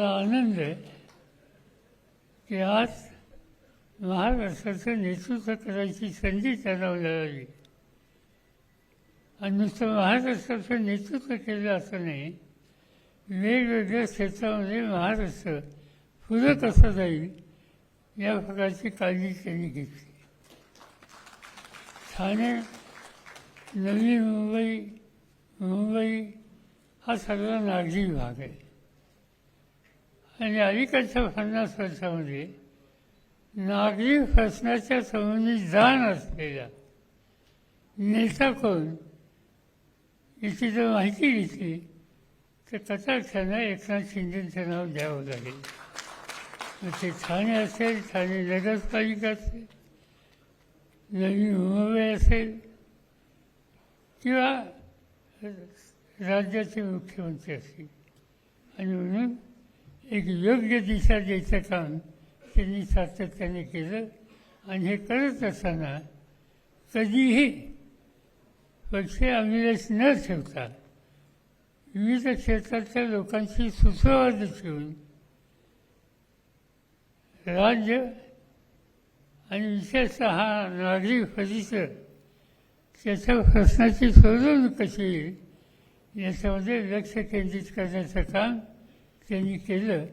आनंद आहे की आज महाराष्ट्राचं नेतृत्व करायची संधी त्यांना मिळाली. आणि नुसतं महाराष्ट्राचं नेतृत्व केलं असं नाही वेगवेगळ्या क्षेत्रामध्ये महाराष्ट्र पुढे कसं जाईल या प्रकारची काळजी त्यांनी घेतली. ठाणे नवी मुंबई मुंबई हा सगळा नागरी भाग आहे. आणि अलीकडच्या पन्नास वर्षामध्ये नागरी फसण्याच्या संबंधी जाण असलेला नेता कोण? याची जर माहिती घेतली तर कटाक्षानं एकनाथ शिंदेचं नाव द्यावं लागेल. मग ते ठाणे असेल ठाणे नगरपालिका असेल नवी मुंबई असेल किंवा राज्याचे मुख्यमंत्री असतील. आणि म्हणून एक योग्य दिशा द्यायचं काम त्यांनी सातत्याने केलं. आणि हे करत असताना कधीही पक्ष अभिलेश न ठेवता विविध क्षेत्रातल्या लोकांशी सुसंवाद ठेवून राज्य आणि विशेषतः हा नागरिक परिसर त्याच्या प्रश्नाची सोडवणूक कशी येईल याच्यामध्ये लक्ष केंद्रित करण्याचं काम त्यांनी केलं